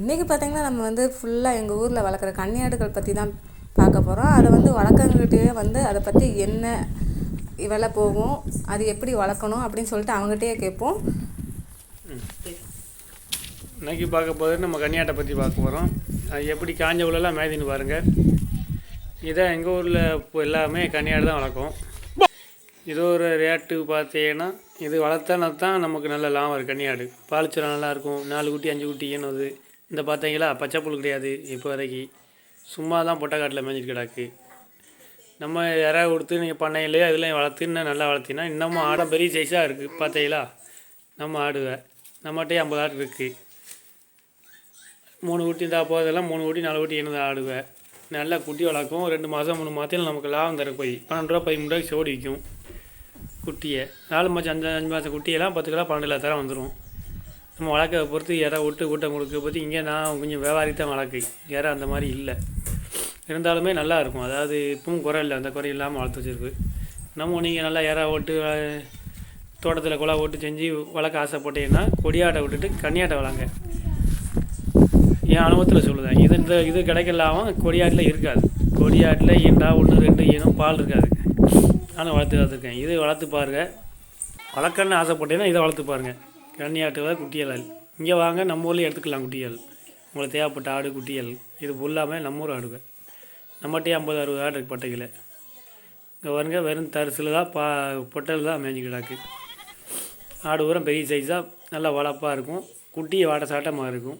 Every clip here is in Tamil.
இன்றைக்கி பார்த்திங்கன்னா நம்ம வந்து ஃபுல்லாக எங்கள் ஊரில் வளர்க்குற கன்னியாடுகள் பற்றி தான் பார்க்க போகிறோம் அதை வந்து வளர்க்குறவங்ககிட்டயே வந்து அதை பற்றி என்ன விலை போகும் அது எப்படி வளர்க்கணும் அப்படின்னு சொல்லிட்டு அவங்ககிட்டயே கேட்போம். இன்றைக்கி பார்க்க போது நம்ம கன்னியாட்டை பற்றி பார்க்க போகிறோம் அது எப்படி காஞ்ச உள்ளெல்லாம் மேதின்னு பாருங்கள் இதான் எங்கள் ஊரில் இப்போ எல்லாமே கன்னியாடு தான் வளர்க்கும். இது ஒரு ரேட்டு பார்த்தீங்கன்னா இது வளர்த்தனா தான் நமக்கு நல்ல லாபம் இருக்குது கன்னியாடு. பால்ச்சரம் நல்லாயிருக்கும் நாலு குட்டி அஞ்சு குட்டி ஏனது இந்த பார்த்தீங்களா? பச்சை புல் கிடையாது இப்போ வரைக்கும் சும்மா தான் பொட்டக்காட்டில் மேய்ஞ்சிட்டு கிடக்கு. நம்ம யாராவது கொடுத்து நீங்கள் பண்ணையிலே அதில் வளர்த்து இன்னும் நல்லா வளர்த்தினா இன்னமும் ஆடம் பெரிய சைஸாக இருக்குது பார்த்தீங்களா? நம்ம ஆடுவேன் நம்மகிட்டே ஐம்பது ஆடு இருக்குது மூணு குட்டி இருந்தால் போதெல்லாம் மூணு குட்டி நாலு குட்டி என்னதான் ஆடுவேன் நல்லா குட்டி வளர்க்கும். ரெண்டு மாதம் மூணு மாதத்தில் நமக்கு லாபம் தர போய். பன்னெண்டு ரூபா பதிமூணு ரூபாய்க்கு சோடி விற்கும் குட்டியை. நாலு மாதம் அஞ்சு அஞ்சு மாதம் குட்டியெல்லாம் பத்து கிலோ பன்னெண்டு கிலோ தரம் வந்துடும் நம்ம வளர்க்க பொறுத்து யாராவது விட்டு கூட்டம் கொடுக்க பற்றி இங்கே நான் கொஞ்சம் வியாபாரி தான் வளர்க்கு யாரும் அந்த மாதிரி இல்லை. இருந்தாலுமே நல்லா இருக்கும். அதாவது இப்பவும் குறை இல்லை. அந்த குறை இல்லாமல் வளர்த்து வச்சுருக்கு. நம்ம நீங்கள் நல்லா யாரா ஓட்டு தோட்டத்தில் குழா ஓட்டு செஞ்சு வளர்க்க ஆசைப்பட்டீங்கன்னா கொடியாட்டை விட்டுட்டு கன்னியாட்டை வளங்க என் அனுபவத்தில் சொல்லுதேன். இது இந்த இது கிடைக்கலாமல் கொடியாட்டில் இருக்காது. கொடியாட்டில் ஏண்டா ஒன்று ரெண்டு ஏனும் பால் இருக்காது. நானும் வளர்த்து வளர்த்துருக்கேன். இது வளர்த்து பாருங்க. வளர்க்கணும்னு ஆசைப்பட்டீங்கன்னா இதை வளர்த்து பாருங்க. கன்னியாட்டுகள் குட்டியல் இங்கே வாங்க நம்ம ஊரில் எடுத்துக்கலாம் குட்டியல். உங்களுக்கு தேவைப்பட்ட ஆடு குட்டியல். இது ஃபுல்லாமே நம்ம ஊர் ஆடுங்க. நம்மகிட்டே ஐம்பது அறுபது ஆடு இருக்குது பட்டையில். இங்கே வருங்க வெறும் தரிசில் தான் பா பொட்டல் தான் மேய்ஞ்சி கிடக்கு. ஆடு ஊரம் பெரிய சைஸாக நல்லா வளப்பாக இருக்கும். குட்டி வாட சாட்டமாக இருக்கும்.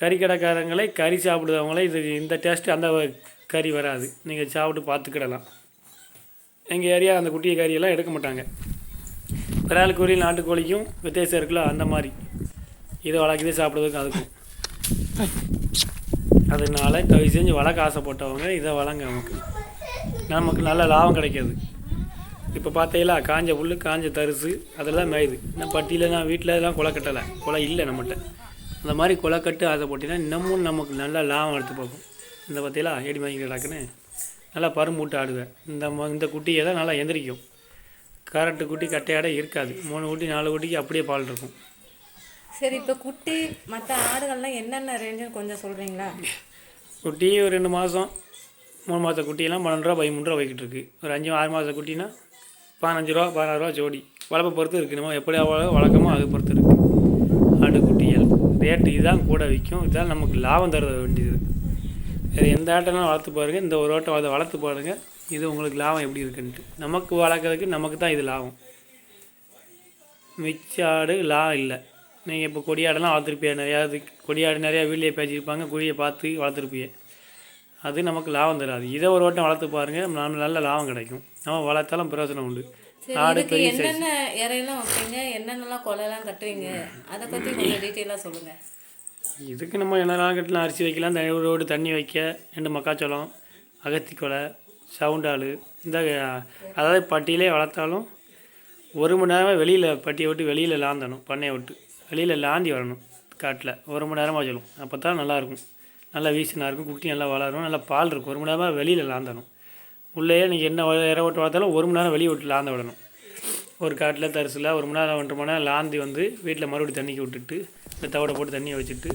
கறி கடைக்காரங்களே கறி சாப்பிடுறவங்களே இது இந்த டேஸ்ட்டு அந்த கறி வராது. நீங்கள் சாப்பிட்டு பார்த்துக்கிடலாம். எங்கள் ஏரியா அந்த குட்டியை கறியெல்லாம் எடுக்க மாட்டாங்க. பிறால் கோழி நாட்டுக்கோழிக்கும் வித்தியாசம் இருக்குல்ல அந்த மாதிரி. இதை வளர்க்குது சாப்பிடுறதுக்கும் அதுக்கும் அதனால தயவு செஞ்சு வளர்க்க ஆசைப்பட்டவங்க இதை வளங்க நமக்கு. நமக்கு நல்ல லாபம் கிடைக்காது இப்போ பார்த்தீங்களா காஞ்ச புல் காஞ்ச தரிசு அதெல்லாம் மேயுது. இன்னும் பட்டியில் நான் வீட்டில் எல்லாம் குலை கட்டலை. குலை இல்லை நம்மகிட்ட. அந்த மாதிரி குலை கட்டு அதை இன்னமும் நமக்கு நல்ல லாபம் எடுத்து பார்க்கும் இந்த பார்த்தீங்களா ஏடி வாங்கி கிடக்குன்னு. நல்லா பரும்பூட்டு ஆடுவேன். இந்த இந்த குட்டியை தான் நல்லா எந்திரிக்கும். கரட்டு குட்டி கட்டையாட இருக்காது. மூணு குட்டி நாலு குட்டிக்கு அப்படியே பால் இருக்கும். சரி இப்போ குட்டி மற்ற ஆடுகள்லாம் என்னென்ன ரேஞ்சுன்னு கொஞ்சம் சொல்கிறீங்களா குட்டி ஒரு ரெண்டு மாதம் மூணு மாத குட்டியெல்லாம் பன்னெண்டு ரூபா பதிமூணு ரூபா வைக்கிட்டு இருக்கு. ஒரு அஞ்சு ஆறு மாத குட்டினா பதினஞ்சு ரூபா பதினாறு ரூபா ஜோடி. வளர்ப்பை பொறுத்து இருக்குது நம்ம எப்படி அவ்வளோ வளர்க்கமோ அது பொறுத்து இருக்குது ஆடு குட்டிகள் ரேட்டு இதுதான் கூட விற்கும். இதுதான் நமக்கு லாபம் தர வேண்டியது. வேறு எந்த ஆட்டெல்லாம் வளர்த்து பாருங்கள் இந்த ஒரு ஆட்டம் அதை வளர்த்து பாருங்கள் இது உங்களுக்கு லாபம் எப்படி இருக்குன்ட்டு. நமக்கு வளர்க்குறதுக்கு நமக்கு தான் இது லாபம். மிச்ச ஆடு லா இல்லை. நீங்கள் இப்போ கொடியாடெல்லாம் வளர்த்துருப்பிய நிறையா இது கொடியாடு நிறையா வீட்லேயே பேசியிருப்பாங்க. குழியை பார்த்து வளர்த்துருப்பிய அது நமக்கு லாபம் தராது. இதை ஒரு வட்டம் வளர்த்து பாருங்கள் நம்ம நல்ல லாபம் கிடைக்கும். நம்ம வளர்த்தாலும் பிரயோஜனம் உண்டு. சரி ஆடு பெரிய என்னென்ன இறையெல்லாம் வைப்பீங்க? என்னென்னலாம் கொலையெல்லாம் கட்டுவீங்க? அதை பற்றி கொஞ்சம் டீட்டெயிலாக சொல்லுங்கள் இதுக்கு நம்ம என்னெல்லாம் கட்டலாம் அரிசி வைக்கலாம். தண்ணி தண்ணி வைக்க ரெண்டு மக்காச்சோளம் அகத்திக்கொலை சவுண்டால் இந்த அதாவது பட்டியிலே வளர்த்தாலும் ஒரு மணி நேரமாக வெளியில் பட்டியை விட்டு வெளியில் லாந்தணும் பண்ணையை விட்டு. வெளியில் லாந்தி வரணும் காட்டில். ஒரு மணி நேரமாக சொல்லும். அப்போ தான் நல்லாயிருக்கும். நல்லா வீசினா இருக்கும் குட்டி நல்லா வளரும் நல்லா பால் இருக்கும். ஒரு மணி நேரமாக வெளியில் லாந்தணும். உள்ளேயே நீங்கள் என்ன வ- விட்டு வளர்த்தாலும் ஒரு மணி நேரம் வெளியே விட்டு லாந்த விடணும். ஒரு காட்டில் தரிசில் ஒரு மணி நேரம் ஒன்றரை மணி நேரம் லாந்தி வந்து வீட்டில் மறுபடியும் தண்ணிக்கு விட்டுட்டு இந்த தவடை போட்டு தண்ணியை வச்சுட்டு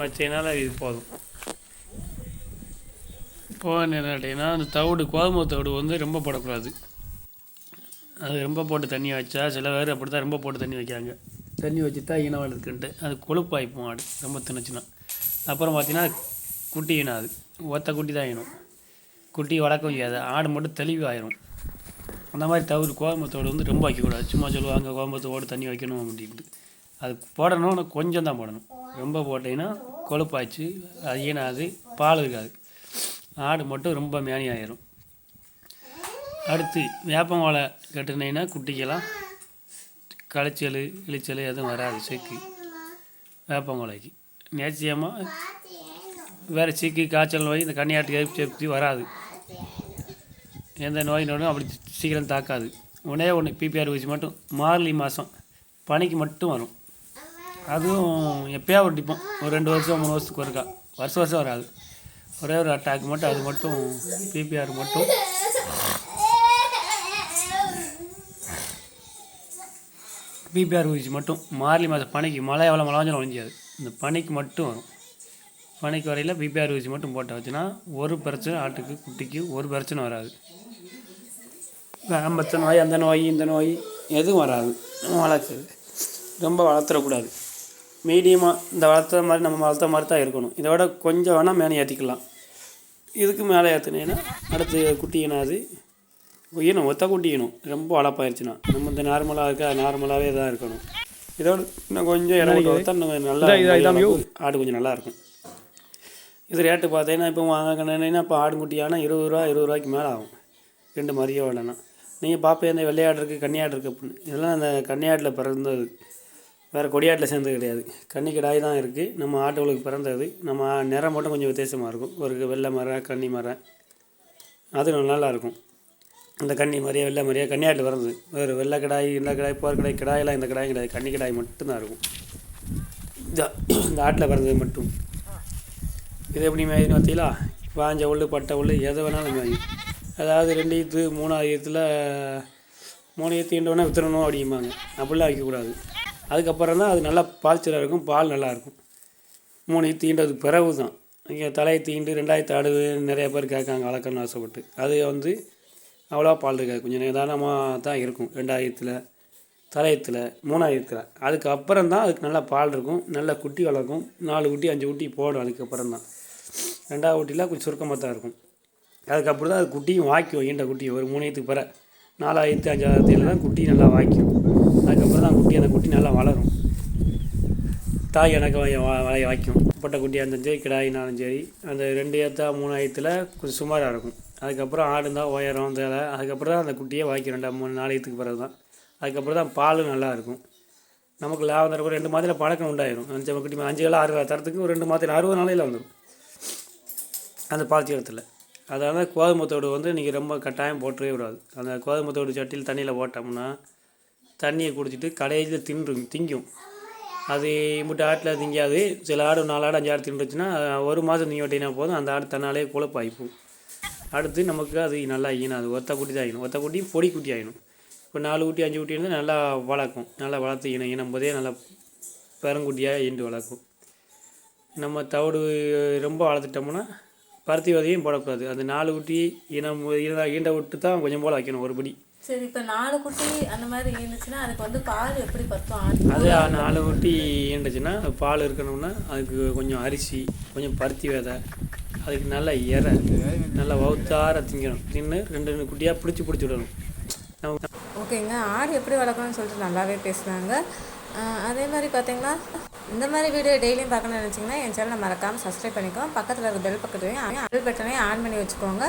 வச்சதுனால இது போதும். போக நின்றுட்டீங்கன்னா அந்த தவிடு கோதுமை தவிடு வந்து ரொம்ப போடக்கூடாது. அது ரொம்ப போட்டு தண்ணி வச்சா சில பேர் அப்படி தான் ரொம்ப போட்டு தண்ணி வைக்காங்க தண்ணி வச்சுட்டா ஈனம் இருக்குன்ட்டு அது கொழுப்பாயிப்போம் ஆடு ரொம்ப தின்னுச்சுன்னா அப்புறம் பார்த்தீங்கன்னா குட்டி ஈனம் அது. ஒத்த குட்டி தான் ஈனும் குட்டி வளர்க்க முடியாது. ஆடு மட்டும் தெளிவாயிரும். அந்த மாதிரி தவிர கோயம்புத்தோடு வந்து ரொம்ப வைக்கக்கூடாது சும்மா சொல்லுவாங்க கோயம்புத்தோடு தண்ணி வைக்கணும் அப்படின்ட்டு. அது போடணும் ஆனால் கொஞ்சம் தான் போடணும். ரொம்ப போட்டீங்கன்னா கொழுப்பாச்சு அது ஈனாது பால் இருக்காது. ஆடு மட்டும் ரொம்ப மேனி ஆயிரும். அடுத்து வேப்பம் வாழை கட்டினீங்கன்னா குட்டிக்கெல்லாம் களைச்சல் இழிச்சல் எதுவும் வராது செக்கு. வேப்பங்குலைக்கு நேச்சியமாக வேறு சீக்கு காய்ச்சல் நோய் இந்த கன்னியாட்டு எரிப்பு வராது. எந்த நோய் நோயும் அப்படி சீக்கிரம் தாக்காது. ஒன்றே ஒன்று பிபிஆர் ஊசி மட்டும் மார்லி மாதம் பனிக்கு மட்டும் வரும். அதுவும் எப்போயா ஒட்டிப்போம். ஒரு ரெண்டு வருஷம் மூணு வருஷத்துக்கு ஒருக்கா. வருஷம் வருஷம் வராது. ஒரே ஒரு அட்டாக் மட்டும் அது மட்டும் பிபிஆர் மட்டும். பிபிஆர் ஊசி மட்டும் மார்லி மாதம் பனிக்கு மழை எவ்வளோ மழை வந்தாலும் ஒழிஞ்சாது. இந்த பனிக்கு மட்டும் வரும். பனிக்கு வரையில் பிபிஆர் ஊசி மட்டும் போட்டு வச்சுன்னா ஒரு பிரச்சனை ஆட்டுக்கு குட்டிக்கு ஒரு பிரச்சனை வராது. மற்ற நோய் அந்த நோய் இந்த நோய் எதுவும் வராது. நம்ம வளர்க்குறது ரொம்ப வளர்த்துறக்கூடாது மீடியமாக இந்த வளர்த்த மாதிரி நம்ம வளர்த்த மாதிரி தான் இருக்கணும். இதை விட கொஞ்சம் வேணால் மேலே ஏற்றிக்கலாம் இதுக்கு மேலே ஏற்றினீங்கன்னா அடுத்து குட்டியினாது ஈனும் ஒத்த குட்டிக்கணும் ரொம்ப வளர்ப்பாயிருச்சுன்னா நம்ம இந்த நார்மலாக இருக்க நார்மலாகவே தான் இருக்கணும். இதோட இன்னும் கொஞ்சம் இடம் வளர்த்தா இன்னும் நல்லா ஆடு கொஞ்சம் நல்லா இருக்கும். இது ரேட்டு பார்த்தீங்கன்னா இப்போ வாங்கினா இப்போ ஆடு குட்டியானா இருபது ரூபா இருபது ரூபாய்க்கு மேலே ஆகும். ரெண்டு மதியம் வேலைன்னா நீங்கள் பார்ப்பே இந்த வெள்ளையாடு இருக்குது கன்னியாடு இருக்குது அப்படின்னு. இதெல்லாம் அந்த கன்னியாட்டில் பிறந்தது. வேறு கொடியாட்டில் சேர்ந்தது கிடையாது. கன்னி கிடாய் தான் இருக்குது நம்ம ஆட்டுகளுக்கு பிறந்தது. நம்ம நிறம் மட்டும் கொஞ்சம் வித்தியாசமாக இருக்கும். ஒரு வெள்ளை மரம் கன்னி மரம் அது நல்லா இருக்கும். இந்த கன்னி மாதிரியே வெள்ளை மாதிரியே கன்னியாட்டில் பிறந்தது. வேறு வெள்ளை கிடாய் இந்த கிடாய் போர் கிடாய் கிடாயெல்லாம் இந்த கிடாய் கிடையாது. கன்னி கிடாய் மட்டும்தான் இருக்கும். இந்த இந்த ஆட்டில் பிறந்தது மட்டும். இது எப்படி மேயுன்னு பார்த்தீங்களா? வாஞ்ச உள்ளு பட்டை உள்ளு எது வேணாலும் மேயும் அதாவது ரெண்டு ஈத்து மூணாவது ஈத்தில் மூணு ஈத்து வித்துறணும் அப்படிம்பாங்க. அப்படிலாம் வைக்கக்கூடாது. அதுக்கப்புறம் தான் அது நல்லா பாய்ச்சலாக இருக்கும் பால் நல்லாயிருக்கும் மூணு ஈத்து ஈண்டதுக்கு பிறகு தான் இங்கே தலையை தீண்டு ரெண்டாயிரத்து ஆடு நிறைய பேர் கேட்காங்க வளர்க்கணும்னு ஆசைப்பட்டு. அது வந்து அவ்வளோவா பால் இருக்காது. கொஞ்சம் நிதானமாக தான் இருக்கும் ரெண்டாயிரத்தில் தலையத்தில் மூணாயிரத்தில் அதுக்கப்புறம் தான் அதுக்கு நல்லா பால் இருக்கும் நல்ல குட்டி வளர்க்கும். நாலு குட்டி அஞ்சு குட்டி போடும் அதுக்கப்புறம் தான் ரெண்டாவது குட்டிலாம் கொஞ்சம் சுருக்கமாக தான் இருக்கும். அதுக்கப்புறம் தான் அது குட்டியும் வாய்க்கும் ஈண்ட குட்டி. ஒரு மூணாயிரத்துக்கு பிற. நாலாயிரத்து அஞ்சாயிரத்தில் தான் குட்டி நல்லா வாய்க்கும். அதுக்கப்புறம் தான் குட்டி அந்த குட்டி நல்லா வளரும். தாய் எனக்கு வளைய வளைய வாய்க்கும் பொட்டை குட்டியாக இருந்தாலும் சரி கிடாயினாலும் சரி அந்த ரெண்டு ஏத்தா மூணாயிரத்தில் கொஞ்சம் சுமாராக இருக்கும். அதுக்கப்புறம் ஆடு இருந்தால் உயரம் தலை. அதுக்கப்புறம் தான் அந்த குட்டியே வாய்க்கும். ரெண்டா மூணு நாளையத்துக்கு பிறகு தான். அதுக்கப்புறம் தான் பாலும் நல்லாயிருக்கும் நமக்கு லாபம் தரக்கும் ரெண்டு மாதத்தில் பழக்கம் உண்டாயிரும். அஞ்சு குட்டி அஞ்சு கிலோ ஆறு தரத்துக்கு ஒரு ரெண்டு மாதத்தில் அறுபது நாளையில் வந்துடும் அந்த பால் தீரத்தில் அதனால கோதுமத்தோடு வந்து நீங்கள் ரொம்ப கட்டாயம் போட்டவே கூடாது. அந்த கோதுமத்தோடு சட்டியில் தண்ணியில் போட்டோம்னா தண்ணியை குடிச்சிட்டு கடையில் தின்று திங்கும். அது இம்பிட்டு ஆட்டில் திங்காது. சில ஆடு நாலு ஆடு அஞ்சு ஆடு தின்றுச்சுன்னா ஒரு மாதம் நீ ஓட்டினா போதும். அந்த ஆடு தன்னாலே குழப்பாயிப்போம் அடுத்து நமக்கு அது நல்லா ஈனாது ஒத்த குட்டி தான் ஆயிடும் ஒத்த குட்டி பொடி குட்டி ஆயிடும் இப்போ நாலு குட்டி அஞ்சு குட்டி இருந்தால் நல்லா வளர்க்கும். நல்லா வளர்த்து ஈனம் ஈனும் போதே நல்லா பெருங்குட்டியாக ஈண்டு வளர்க்கும். நம்ம தவிடு ரொம்ப வளர்த்துட்டோம்னா பருத்தி விதையும் போடக்கூடாது. அந்த நாலு குட்டி இனம் ஈண்ட விட்டு தான் கொஞ்சம் போல் வைக்கணும் ஒரு படி. சரி இப்போ நாலு குட்டி அந்த மாதிரி இருந்துச்சுன்னா அதுக்கு வந்து பால் எப்படி பத்தும் அது நாலு குட்டி ஈண்டுச்சுன்னா பால் இருக்கணும்னா அதுக்கு கொஞ்சம் அரிசி கொஞ்சம் பருத்தி விதை அதுக்கு நல்ல இறை நல்லா வவுத்தார திங்கணும். தின்னு ரெண்டு ரெண்டு குட்டியாக பிடிச்சி பிடிச்சி விடணும். ஓகேங்க. ஆடு எப்படி வளர்க்கணும்னு சொல்லிட்டு நல்லாவே பேசுனாங்க. அதே மாதிரி பார்த்தீங்கன்னா இந்த மாதிரி வீடியோ டெய்லியும் பார்க்கணும்னு நினச்சிங்கன்னா என் சேனலை மறக்காமல் சப்ஸ்கிரைப் பண்ணிக்கோங்க பக்கத்தில் இருக்க பெல் பக்கத்துலையும் பெல் பட்டனையும் ஆன் பண்ணி வச்சுக்கோங்க.